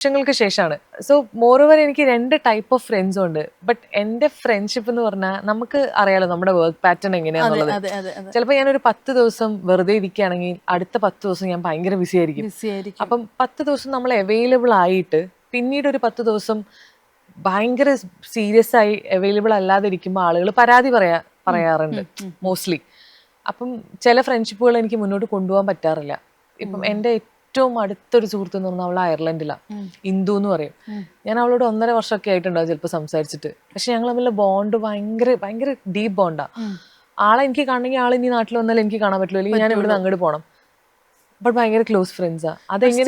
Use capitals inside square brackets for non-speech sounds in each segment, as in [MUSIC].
വർഷങ്ങൾക്ക് ശേഷമാണ്. So moreover എനിക്ക് രണ്ട് ടൈപ്പ് ഓഫ് ഫ്രണ്ട്സും ഉണ്ട്. ബട്ട് എന്റെ ഫ്രണ്ട്ഷിപ്പ് എന്ന് പറഞ്ഞാൽ നമുക്ക് അറിയാലോ നമ്മുടെ വർക്ക് പാറ്റേൺ എങ്ങനെയാണെന്നുള്ളത് ചിലപ്പോൾ ഞാനൊരു പത്ത് ദിവസം വെറുതെ ഇരിക്കുകയാണെങ്കിൽ അടുത്ത പത്ത് ദിവസം ഞാൻ ഭയങ്കര ബിസി ആയിരിക്കും. ബിസി ആയിരിക്കും. അപ്പം പത്ത് ദിവസം നമ്മൾ അവൈലബിൾ ആയിട്ട് പിന്നീട് ഒരു പത്ത് ദിവസം ഭയങ്കര സീരിയസ് ആയി അവൈലബിൾ അല്ലാതെ ഇരിക്കുമ്പോൾ ആളുകൾ പരാതി പറയാ പറയാറുണ്ട് മോസ്റ്റ്ലി അപ്പം ചില ഫ്രണ്ട്ഷിപ്പുകൾ എനിക്ക് മുന്നോട്ട് കൊണ്ടുപോകാൻ പറ്റാറില്ല. ഇപ്പം എന്റെ ഏറ്റവും അടുത്തൊരു സുഹൃത്ത് എന്ന് പറഞ്ഞാൽ അവൾ അയർലൻഡിലാണ്. ഇന്ദു എന്ന് പറയും. ഞാൻ അവളോട് ഒന്നര വർഷമൊക്കെ ആയിട്ടുണ്ടാവും ചിലപ്പോൾ സംസാരിച്ചിട്ട്. പക്ഷെ ഞങ്ങൾ തമ്മിലുള്ള ബോണ്ട് ഭയങ്കര ഭയങ്കര ഡീപ്പ് ബോണ്ടാ ഉം. ആളെ എനിക്ക് കാണണമെങ്കിൽ ആൾ ഇനി നാട്ടിൽ വന്നാലും എനിക്ക് കാണാൻ പറ്റില്ല അല്ലെങ്കിൽ ഞാൻ ഇവിടുന്ന് അങ്ങോട്ട് പോകണം ബട്ട് ഭയങ്കര ക്ലോസ് ഫ്രണ്ട്സാ അതെങ്ങനെ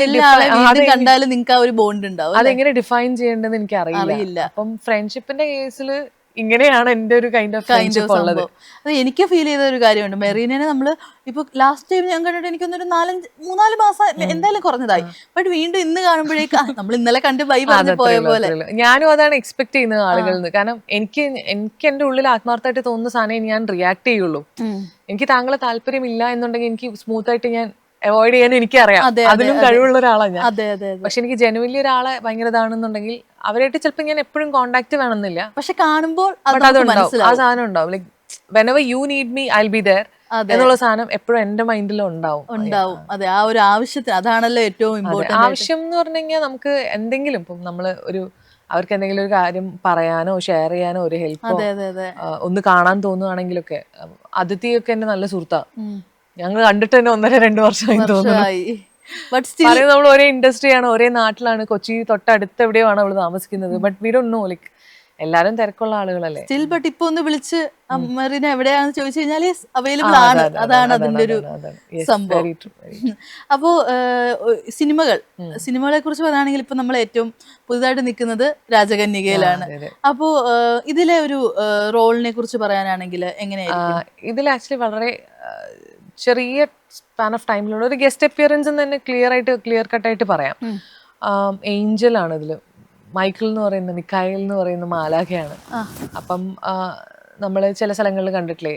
ഡിഫൈൻ ചെയ്യേണ്ടതെന്ന് എനിക്ക് അറിയില്ല. അപ്പം ഫ്രണ്ട്ഷിപ്പിന്റെ കേസിൽ ഇങ്ങനെയാണ് എന്റെ ഒരു കൈൻഡ് ഓഫ് ഫ്രണ്ട്ഷിപ്പ് ഉള്ളത്. അത് എനിക്ക് ഫീൽ ചെയ്ത ഒരു കാര്യമുണ്ട്. മെറീനെ നമ്മൾ ഇപ്പൊ ലാസ്റ്റ് ടൈം ഞാൻ കണ്ടിട്ട് എനിക്കൊന്നൊരു നാലഞ്ച് മൂന്നാൽ മാസം എന്തായാലും കുറഞ്ഞതായി. ബട്ട് വീണ്ടും ഇന്ന് കാണുമ്പോഴേക്ക് നമ്മൾ ഇന്നലെ കണ്ട് ബൈ പറഞ്ഞു പോയ പോലെ. ഞാനും അതാണ് എക്സ്പെക്ട് ചെയ്യുന്നത് ആളുകളിൽ നിന്ന് കാരണം എനിക്ക് എനിക്ക് എന്റെ ഉള്ളിൽ ആത്മാർത്ഥമായിട്ട് തോന്നുന്ന സാധനം ഞാൻ റിയാക്ട് ചെയ്യുള്ളൂ. എനിക്ക് താങ്കളെ താല്പര്യമില്ല എന്നുണ്ടെങ്കിൽ എനിക്ക് സ്മൂത്ത് ആയിട്ട് ഞാൻ അവോയ്ഡ് ചെയ്യാൻ എനിക്കറിയാം. അതിലും കഴിവുള്ള ഒരാളാണ് ഞാൻ. അതെ അതെ പക്ഷെ എനിക്ക് ജനുവലി ഒരാളെ ഭയങ്കര ഇതാണെന്നുണ്ടെങ്കിൽ അവരായിട്ട് ചിലപ്പോൾ ഞാൻ എപ്പോഴും കോണ്ടാക്ട് വേണമെന്നില്ല. പക്ഷെ കാണുമ്പോൾ അതുണ്ടാവും. ആ സാധനം ഉണ്ടാവും. Like whenever you need me I be there എന്നുള്ള സാധനം എപ്പോഴും എന്റെ മൈൻഡിൽ ഉണ്ടാവും. ഉണ്ടാവും. അതെ ആ ഒരു ആവശ്യത്തിന് അതാണല്ലോ ഏറ്റവും. ഇമ്പോർട്ടന്റ് ആവശ്യം എന്ന് പറഞ്ഞു കഴിഞ്ഞാൽ നമുക്ക് എന്തെങ്കിലും ഇപ്പം നമ്മൾ ഒരു അവർക്ക് എന്തെങ്കിലും ഒരു കാര്യം പറയാനോ ഷെയർ ചെയ്യാനോ ഒരു ഹെൽപ്പ് ഒന്ന് കാണാൻ തോന്നുവാണെങ്കിലൊക്കെ അതിഥിയൊക്കെ എന്റെ നല്ല സുഹൃത്താ. ഉം. ഞങ്ങൾ കണ്ടിട്ട് തന്നെ ഒന്നര രണ്ട് വർഷമായി തോന്നുന്നു. നമ്മൾ ഒരേ ഇൻഡസ്ട്രിയാണ് ഒരേ നാട്ടിലാണ് കൊച്ചി തൊട്ടടുത്ത് എവിടെയാണ് അവൾ താമസിക്കുന്നത്. But we don't know like എല്ലാരും തിരക്കുള്ള ആളുകളല്ലേ? സ്റ്റിൽ ബട്ട് ഇപ്പൊ ഒന്ന് വിളിച്ച് അമ്മറിനെ എവിടെയാണെന്ന് ചോദിച്ചു കഴിഞ്ഞാൽ അവൈലബിൾ ആണ്. അതെ, അതെ, അതാണ് അതിന്റെ ഒരു സംഭവം. അപ്പോ സിനിമകൾ. സിനിമകളെ കുറിച്ച് പറയുകയാണെങ്കിൽ ഇപ്പൊ നമ്മൾ ഏറ്റവും പുതുതായിട്ട് നിൽക്കുന്നത് രാജകന്യകയിലാണ്. അപ്പോ ഇതിലെ ഒരു റോളിനെ കുറിച്ച് പറയാനാണെങ്കിൽ എങ്ങനെയായിരിക്കും? ഇതിൽ ആക്ച്വലി വളരെ ചെറിയ സ്പാൻ ഓഫ് ടൈമിലുള്ള ഒരു ഗസ്റ്റ് അപ്പിയറൻസ് എന്ന് തന്നെ ക്ലിയർ ആയിട്ട് ക്ലിയർ കട്ടായിട്ട് പറയാം. ഏഞ്ചൽ ആണ് ഇതിൽ മൈക്കിൾ എന്ന് പറയുന്ന മിക്കായൽ എന്ന് പറയുന്ന മാലാഖയാണ്. അപ്പം നമ്മൾ ചില സ്ഥലങ്ങളിൽ കണ്ടിട്ടില്ലേ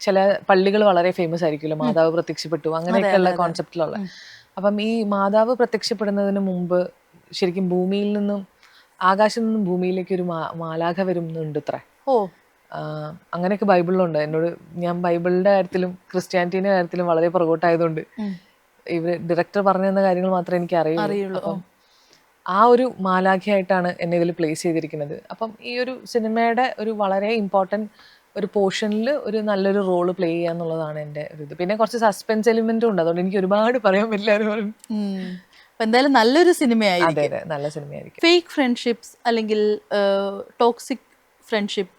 ചില പള്ളികൾ വളരെ ഫേമസ് ആയിരിക്കുമല്ലോ. മാതാവ് പ്രത്യക്ഷപ്പെട്ടു. അങ്ങനെയൊക്കെയുള്ള കോൺസെപ്റ്റിലുള്ള അപ്പം ഈ മാതാവ് പ്രത്യക്ഷപ്പെടുന്നതിന് മുമ്പ് ശരിക്കും ഭൂമിയിൽ നിന്നും ആകാശം നിന്നും ഭൂമിയിലേക്ക് ഒരു മാലാഖ വരുന്നുണ്ട് ഇത്ര. ഓ. അങ്ങനെയൊക്കെ ബൈബിളിലുണ്ട്. എന്നോട് ഞാൻ ബൈബിളിന്റെ കാര്യത്തിലും ക്രിസ്ത്യാനിറ്റിന്റെ കാര്യത്തിലും വളരെ പുറകോട്ടായതുകൊണ്ട് ഇവർ ഇവർ ഡയറക്ടർ പറഞ്ഞു തന്ന കാര്യങ്ങൾ മാത്രമേ എനിക്ക് അറിയുള്ളൂ. അപ്പം ആ ഒരു മാലാഖിയായിട്ടാണ് എന്നെ ഇതിൽ പ്ലേസ് ചെയ്തിരിക്കുന്നത്. അപ്പം ഈ ഒരു സിനിമയുടെ ഒരു വളരെ ഇമ്പോർട്ടന്റ് ഒരു പോർഷനിൽ ഒരു നല്ലൊരു റോൾ പ്ലേ ചെയ്യുക എന്നുള്ളതാണ് എന്റെ ഒരു ഇത്. പിന്നെ കുറച്ച് സസ്പെൻസ് എലിമെന്റും ഉണ്ട്. അതുകൊണ്ട് എനിക്ക് ഒരുപാട് പറയാൻ പറ്റില്ല. അപ്പൊ എന്തായാലും നല്ലൊരു സിനിമയായിരിക്കും. അതെ അതെ. നല്ല സിനിമയായിരിക്കും. ഫേക്ക് ഫ്രണ്ട്ഷിപ്സ് അല്ലെങ്കിൽ toxic friendship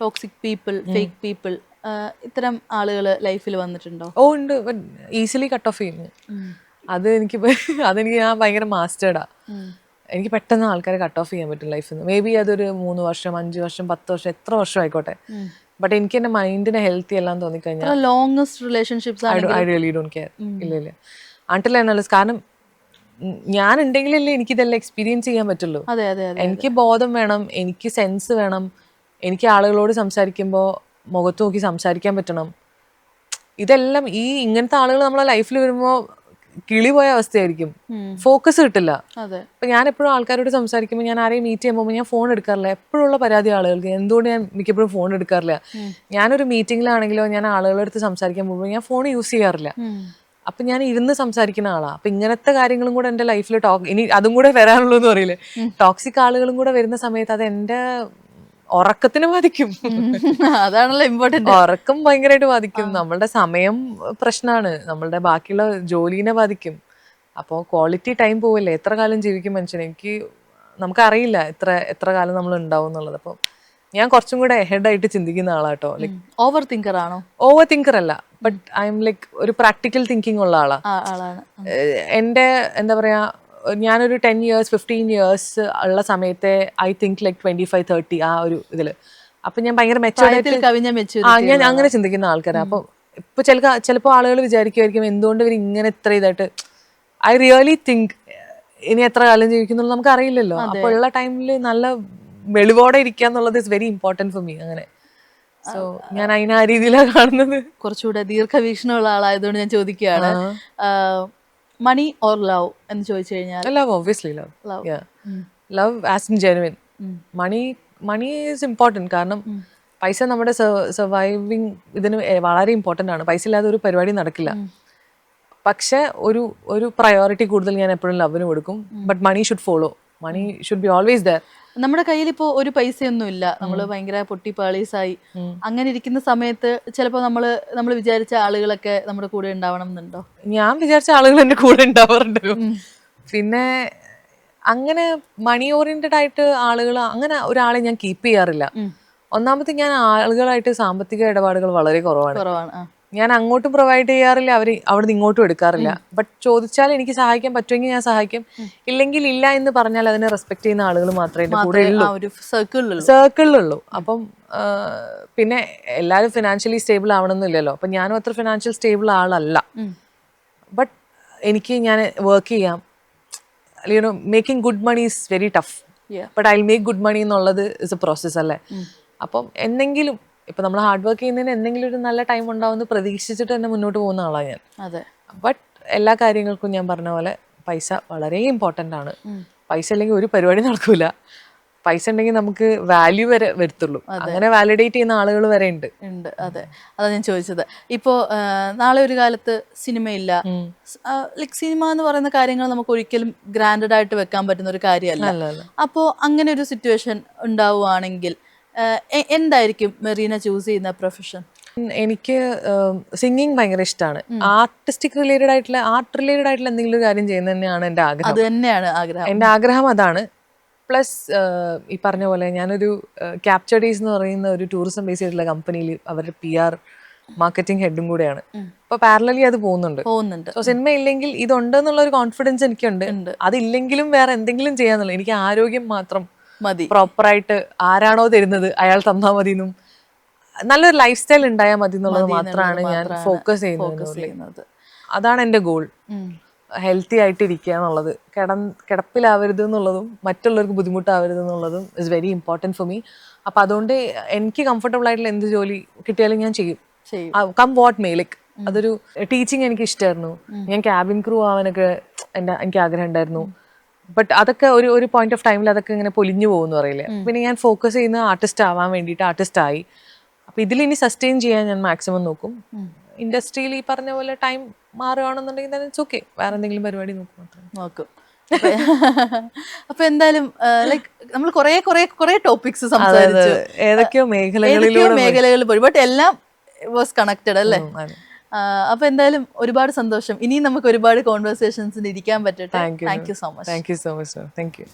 toxic people fake people ഇത്തരം ആളുകൾ ലൈഫിൽ വന്നിട്ടുണ്ടോ? ഓ ഉണ്ട്. ഈസിലി കട്ട് ഓഫ് ചെയ്യുന്നു. അത് എനിക്ക് [LAUGHS] അതെനിക്ക് ഞാൻ ഭയങ്കര മാസ്റ്റേർഡാ എനിക്ക് പെട്ടെന്ന് ആൾക്കാരെ കട്ട് ഓഫ് ചെയ്യാൻ പറ്റും ലൈഫിൽ നിന്ന് മേ ബി അതൊരു മൂന്ന് വർഷം അഞ്ച് വർഷം പത്ത് വർഷം എത്ര വർഷം ആയിക്കോട്ടെ. ബട്ട് എനിക്ക് എന്റെ മൈൻഡിനെ ഹെൽത്തി എല്ലാം തോന്നിക്കഴിഞ്ഞാൽ longest relationships I really don't care ഇല്ല ഇല്ല. ആണ്ടില്ല എന്നാലും കാരണം ഞാൻ ഉണ്ടെങ്കിലല്ലേ എനിക്കിതെല്ലാം എക്സ്പീരിയൻസ് ചെയ്യാൻ പറ്റുള്ളൂ. എനിക്ക് ബോധം വേണം എനിക്ക് സെൻസ് വേണം. എനിക്ക് ആളുകളോട് സംസാരിക്കുമ്പോൾ മുഖത്ത് നോക്കി സംസാരിക്കാൻ പറ്റണം. ഇതെല്ലാം ഈ ഇങ്ങനത്തെ ആളുകൾ നമ്മളെ ലൈഫിൽ വരുമ്പോൾ കിളി പോയ അവസ്ഥയായിരിക്കും. ഫോക്കസ് കിട്ടില്ല. അപ്പൊ ഞാൻ എപ്പോഴും ആൾക്കാരോട് സംസാരിക്കുമ്പോൾ ഞാൻ ആരെയും മീറ്റ് ചെയ്യുമ്പോൾ ഞാൻ ഫോൺ എടുക്കാറില്ല. എപ്പോഴുള്ള പരാതി ആളുകൾക്ക്. എന്തുകൊണ്ട് ഞാൻ മിക്കപ്പോഴും ഫോൺ എടുക്കാറില്ല? ഞാനൊരു മീറ്റിംഗിലാണെങ്കിലോ ഞാൻ ആളുകളുടെ അടുത്ത് സംസാരിക്കാൻ പോകുമ്പോൾ ഞാൻ ഫോൺ യൂസ് ചെയ്യാറില്ല. അപ്പൊ ഞാൻ ഇരുന്ന് സംസാരിക്കുന്ന ആളാ. അപ്പൊ ഇങ്ങനത്തെ കാര്യങ്ങളും കൂടെ എന്റെ ലൈഫിൽ ടോക്ക് ഇനി അതും കൂടെ വരാനുള്ളൂ എന്ന് പറയില്ലേ ടോക്സിക് ആളുകളും കൂടെ വരുന്ന സമയത്ത് അത് എന്റെ ഉറക്കത്തിനെ ബാധിക്കും. അതാണല്ലോ ഇമ്പോർട്ടന്റ് ഉറക്കം ഭയങ്കരമായിട്ട് ബാധിക്കും. നമ്മളുടെ സമയം പ്രശ്നമാണ് നമ്മളുടെ ബാക്കിയുള്ള ജോലിനെ ബാധിക്കും. അപ്പോൾ ക്വാളിറ്റി ടൈം പോവില്ലേ? എത്ര കാലം ജീവിക്കും മനുഷ്യൻ എനിക്ക് നമുക്കറിയില്ല എത്ര എത്ര കാലം നമ്മൾ ഉണ്ടാവും എന്നുള്ളത്. അപ്പോൾ ഞാൻ കുറച്ചും കൂടെ ഹെഡ് ആയിട്ട് ചിന്തിക്കുന്ന ആളാട്ടോ. ലൈക് ഓവർ തിങ്കർ ആണോ? ഓവർ തിങ്കർ അല്ല ബട്ട് ഐ എം ലൈക്ക് ഒരു പ്രാക്ടിക്കൽ തിങ്കിങ് ഉള്ള ആളാണ്. എന്റെ എന്താ പറയാ ഞാനൊരു ടെൻ ഇയേഴ്സ് ഫിഫ്റ്റീൻ ഇയേഴ്സ് ഉള്ള സമയത്തെ I think like twenty five thirty ആ ഒരു ഇതിൽ. അപ്പൊ ഞാൻ ഭയങ്കര കവിഞ്ഞ ആ ഞാൻ അങ്ങനെ ചിന്തിക്കുന്ന ആൾക്കാരാണ് അപ്പൊ ഇപ്പൊ ചില ചിലപ്പോൾ ആളുകൾ വിചാരിക്കുമായിരിക്കും എന്തുകൊണ്ട് ഇവർ ഇങ്ങനെ ഇത്ര ഇതായിട്ട്? ഐ റിയലി തിങ്ക് ഇനി എത്ര കാലം ജീവിക്കുന്നുള്ളത് നമുക്ക് അറിയില്ലല്ലോ അപ്പോൾ ഉള്ള ടൈമിൽ നല്ല വെളിവോടെ ഇരിക്കുക എന്നുള്ളത് is very important for me അങ്ങനെ. സോ ഞാൻ അതിനെ ആ രീതിയിലാണ് കാണുന്നത്. കുറച്ചുകൂടെ ദീർഘവീക്ഷണമുള്ള ആളായതുകൊണ്ട് ഞാൻ ചോദിക്കുകയാണ്. മണി ഓർ ലവ് എന്ന് ചോദിച്ചു കഴിഞ്ഞാൽ? Love obviously love love love as in genuine money money is important കാരണം പൈസ നമ്മുടെ സർവൈവിങ് ഇതിന് വളരെ ഇമ്പോർട്ടന്റ് ആണ്. പൈസ ഇല്ലാതെ ഒരു പരിപാടി നടക്കില്ല. പക്ഷെ ഒരു ഒരു പ്രയോറിറ്റി കൂടുതൽ ഞാൻ എപ്പോഴും ലവിന് കൊടുക്കും. But money should follow money should be always there നമ്മുടെ കയ്യിൽ ഇപ്പോൾ ഒരു പൈസയൊന്നും ഇല്ല. നമ്മൾ ഭയങ്കര പൊട്ടിപ്പാളീസായി. അങ്ങനെ ഇരിക്കുന്ന സമയത്ത് ചിലപ്പോൾ നമ്മൾ നമ്മൾ വിചാരിച്ച ആളുകളൊക്കെ നമ്മുടെ കൂടെ ഉണ്ടാവണം എന്നുണ്ടോ? ഞാൻ വിചാരിച്ച ആളുകൾ എന്റെ കൂടെ ഉണ്ടാവാറുണ്ട് പിന്നെ അങ്ങനെ മണി ഓറിയന്റഡ് ആയിട്ട് ആളുകൾ അങ്ങനെ ഒരാളെ ഞാൻ കീപ്പ് ചെയ്യാറില്ല. ഒന്നാമത്തെ ഞാൻ ആളുകളായിട്ട് സാമ്പത്തിക ഇടപാടുകൾ വളരെ കുറവാണ്. കുറവാണ് ഞാൻ അങ്ങോട്ടും പ്രൊവൈഡ് ചെയ്യാറില്ല അവർ അവിടെ നിന്ന് ഇങ്ങോട്ടും എടുക്കാറില്ല. ബട്ട് ചോദിച്ചാൽ എനിക്ക് സഹായിക്കാൻ പറ്റുമെങ്കിൽ ഞാൻ സഹായിക്കും. ഇല്ലെങ്കിൽ ഇല്ല എന്ന് പറഞ്ഞാൽ അതിനെ റെസ്പെക്ട് ചെയ്യുന്ന ആളുകൾ മാത്രമേ എന്റെ കൂടെ ഉള്ളൂ. സർക്കിളിലുള്ളൂ സർക്കിളിലുള്ളൂ അപ്പം പിന്നെ എല്ലാവരും ഫിനാൻഷ്യലി സ്റ്റേബിൾ ആവണമെന്നില്ലല്ലോ. അപ്പം ഞാനും അത്ര ഫിനാൻഷ്യൽ സ്റ്റേബിൾ ആളല്ല. ബട്ട് എനിക്ക് ഞാൻ വർക്ക് ചെയ്യാം. You know making good money is very tough but I make good money എന്നുള്ളത് ഇസ് എ പ്രോസസ്സ് അല്ലേ? അപ്പം എന്തെങ്കിലും ഇപ്പം നമ്മൾ ഹാർഡ് വർക്ക് ചെയ്യുന്നതിന് എന്തെങ്കിലും ഒരു നല്ല ടൈം ഉണ്ടാവുമെന്ന് പ്രതീക്ഷിച്ചിട്ട് തന്നെ മുന്നോട്ട് പോകുന്ന ആളാണ് ഞാൻ. അതെ. ബട്ട് എല്ലാ കാര്യങ്ങൾക്കും ഞാൻ പറഞ്ഞ പോലെ പൈസ വളരെ ഇമ്പോർട്ടന്റ് ആണ്. പൈസ ഇല്ലെങ്കിൽ ഒരു പരിപാടി നടക്കൂല. പൈസ ഉണ്ടെങ്കിൽ നമുക്ക് വാല്യൂ വരെ വരുത്തുള്ളൂ. അങ്ങനെ വാലിഡേറ്റ് ചെയ്യുന്ന ആളുകൾ വരെ ഉണ്ട്. ഉണ്ട്. അതെ. അതാ ഞാൻ ചോദിച്ചത്. ഇപ്പോ നാളെ ഒരു കാലത്ത് സിനിമയില്ല. ലൈക് സിനിമ എന്ന് പറയുന്ന കാര്യങ്ങൾ നമുക്ക് ഒരിക്കലും ഗ്രാൻഡഡ് ആയിട്ട് വെക്കാൻ പറ്റുന്ന ഒരു കാര്യമല്ല. അപ്പോൾ അങ്ങനെ ഒരു സിറ്റുവേഷൻ ഉണ്ടാവുകയാണെങ്കിൽ എന്തായിരിക്കും മെറീന ചൂസ് ചെയ്യുന്ന പ്രൊഫഷൻ എനിക്ക് സിംഗിങ് ഭയങ്കര ഇഷ്ടമാണ് ആർട്ടിസ്റ്റിക് റിലേറ്റഡ് ആയിട്ടുള്ള ആർട്ട് റിലേറ്റഡ് ആയിട്ടുള്ള എന്തെങ്കിലും ഒരു കാര്യം ചെയ്യുന്നത് തന്നെയാണ് എന്റെ ആഗ്രഹം. അത് തന്നെയാണ് ആഗ്രഹം. എന്റെ ആഗ്രഹം അതാണ്. പ്ലസ് ഈ പറഞ്ഞ പോലെ ഞാനൊരു ക്യാപ്ചർ ഡേയ്സ് എന്ന് പറയുന്ന ഒരു ടൂറിസം ബേസ് ചെയ്തിട്ടുള്ള കമ്പനിയിൽ അവരുടെ പി ആർ മാർക്കറ്റിംഗ് ഹെഡും കൂടെയാണ്. അപ്പൊ പാരലലി അത് പോകുന്നുണ്ട്. പോകുന്നുണ്ട്. സോ സിനിമ ഇല്ലെങ്കിൽ ഇതുണ്ടെന്നുള്ള ഒരു കോൺഫിഡൻസ് എനിക്കുണ്ട്. അതില്ലെങ്കിലും വേറെ എന്തെങ്കിലും ചെയ്യാന്നുള്ളത് എനിക്ക് ആരോഗ്യം മാത്രം മതി. പ്രോപ്പറായിട്ട് ആരാണോ തരുന്നത് അയാൾ തന്നാ മതി എന്നും നല്ലൊരു ലൈഫ് സ്റ്റൈൽ ഉണ്ടായാൽ മതി എന്നുള്ളത് മാത്രമാണ് ഞാൻ ഫോക്കസ് ചെയ്യുന്നത് അതാണ് എന്റെ ഗോൾ ഹെൽത്തി ആയിട്ട് ഇരിക്കുക എന്നുള്ളത്. കിട കിടപ്പിലാവരുത് എന്നുള്ളതും മറ്റുള്ളവർക്ക് ബുദ്ധിമുട്ടാവരുത് എന്നുള്ളതും is very important for me അപ്പം അതുകൊണ്ട് എനിക്ക് കംഫർട്ടബിൾ ആയിട്ടുള്ള എന്ത് ജോലി കിട്ടിയാലും ഞാൻ ചെയ്യും. കം വാട്ട് മേ ലൈക്ക് അതൊരു ടീച്ചിങ് എനിക്ക് ഇഷ്ടമായിരുന്നു ഞാൻ ക്യാബിൻ ക്രൂ ആവാനൊക്കെ എന്റെ എനിക്ക് ആഗ്രഹം ഉണ്ടായിരുന്നു. ബട്ട് അതൊക്കെ ഒരു ഒരു പോയിന്റ് ഓഫ് ടൈമിൽ അതൊക്കെ ഇങ്ങനെ പൊലിഞ്ഞു പോകുന്നു പറയില്ലേ? പിന്നെ ഞാൻ ഫോക്കസ് ചെയ്യുന്ന ആർട്ടിസ്റ്റ് ആവാൻ വേണ്ടിയിട്ട് ആർട്ടിസ്റ്റ് ആയി. അപ്പൊ ഇതിൽ ഇനി സസ്റ്റെയിൻ ചെയ്യാൻ ഞാൻ മാക്സിമം നോക്കും. ഇൻഡസ്ട്രിയിൽ ഈ പറഞ്ഞ പോലെ ടൈം മാറുകയാണെന്നുണ്ടെങ്കിൽ ഇറ്റ്സ് ഓക്കെ വേറെ എന്തെങ്കിലും പരിപാടി നോക്കും മാത്രം. നോക്കും. അപ്പൊ [LAUGHS] എന്തായാലും ലൈക്ക് നമ്മൾ കുറെ കുറെ കുറെ ടോപ്പിക്സ് സംസാരിച്ചു. ഏതൊക്കെയോ മേഖലകളിലൂടെ മേഖലകളിൽ പോയി. ബട്ട് എല്ലാം വാസ് കണക്റ്റഡ് അല്ലേ? അപ്പൊ എന്തായാലും ഒരുപാട് സന്തോഷം. ഇനിയും നമുക്ക് ഒരുപാട് കോൺവെർസേഷൻസിന് ഇരിക്കാൻ പറ്റട്ടെ. Thank you so much thank you so much thank you